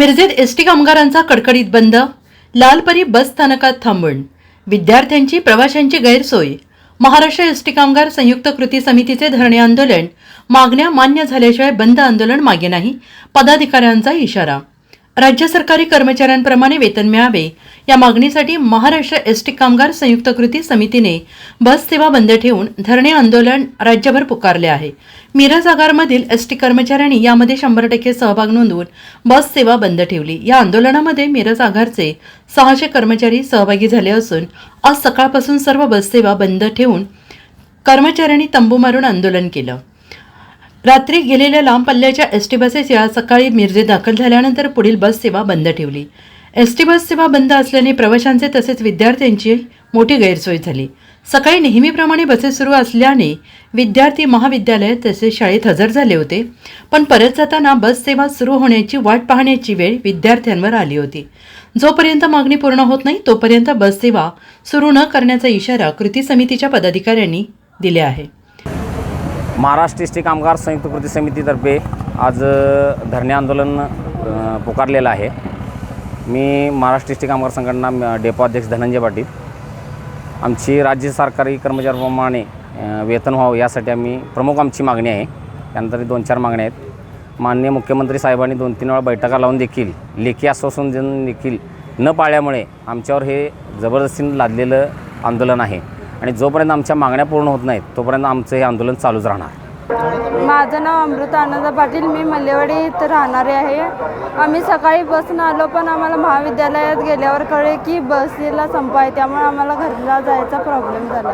मिरजेत ST कामगारांचा कडकडीत बंद लालपरी बस स्थानकात थांबून विद्यार्थ्यांची प्रवाशांची गैरसोय. महाराष्ट्र एसटी कामगार संयुक्त कृती समितीचे धरणे आंदोलन मागण्या मान्य झाल्याशिवाय बंद आंदोलन मागे नाही पदाधिकाऱ्यांचा इशारा. राज्य सरकारी कर्मचाऱ्यांप्रमाणे वेतन मिळावे. या मागणीसाठी महाराष्ट्र एसटी कामगार संयुक्त कृती समितीने बस सेवा बंद ठेवून धरणे आंदोलन राज्यभर पुकारले आहे. मिरज आगारमधील एसटी कर्मचाऱ्यांनी यामध्ये शंभर टक्के सहभाग नोंदवून बस सेवा बंद ठेवली. या आंदोलनामध्ये मिरज आगारचे सहाशे कर्मचारी सहभागी झाले असून आज सकाळपासून सर्व बससेवा बंद ठेवून कर्मचाऱ्यांनी तंबू मारून आंदोलन केलं. रात्री गेलेल्या लांब पल्ल्याच्या एस टी बसेस या सकाळी मिरजेत दाखल झाल्यानंतर पुढील बस सेवा बंद ठेवली. एस टी बस सेवा बंद असल्याने प्रवाशांचे तसेच विद्यार्थ्यांची मोठी गैरसोय झाली. सकाळी नेहमीप्रमाणे बसेस सुरू असल्याने विद्यार्थी महाविद्यालय तसेच शाळेत हजर झाले होते. पण परत जाताना बस सेवा सुरू होण्याची वाट पाहण्याची वेळ विद्यार्थ्यांवर आली होती. जोपर्यंत मागणी पूर्ण होत नाही तोपर्यंत बस सेवा सुरू न करण्याचा इशारा कृती समितीच्या पदाधिकाऱ्यांनी दिले आहे. महाराष्ट्र एस टी कामगार संयुक्त कृती समितीतर्फे आज धरणे आंदोलन पुकारलेलं आहे. मी महाराष्ट्र एस टी कामगार संघटना डेपो अध्यक्ष धनंजय पाटील. आमची राज्य सरकारी कर्मचाऱ्याप्रमाणे वेतन व्हावं यासाठी आम्ही प्रमुख आमची मागणी आहे. त्यानंतर दोन चार मागण्या आहेत. माननीय मुख्यमंत्री साहेबांनी दोन तीन वेळा बैठका लावून देखील लेखी आश्वासन देऊन देखील न पाळल्यामुळे आमच्यावर हे जबरदस्तीनं लादलेलं आंदोलन आहे. आणि जोपर्यंत आमच्या मागण्या पूर्ण होत नाहीत तोपर्यंत आमचं हे आंदोलन चालूच राहणार. माझं नाव अमृता आनंद पाटील मी मल्लेवाडी इथं राहणारे आहे. आम्ही सकाळी बसनं आलो पण आम्हाला महाविद्यालयात गेल्यावर कळे की बसला संप आहे त्यामुळे आम्हाला घरला जायचा प्रॉब्लेम झाला.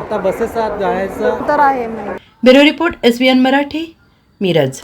आता बसेस जायचं? तर आहे bureau report S Marathi Miraj.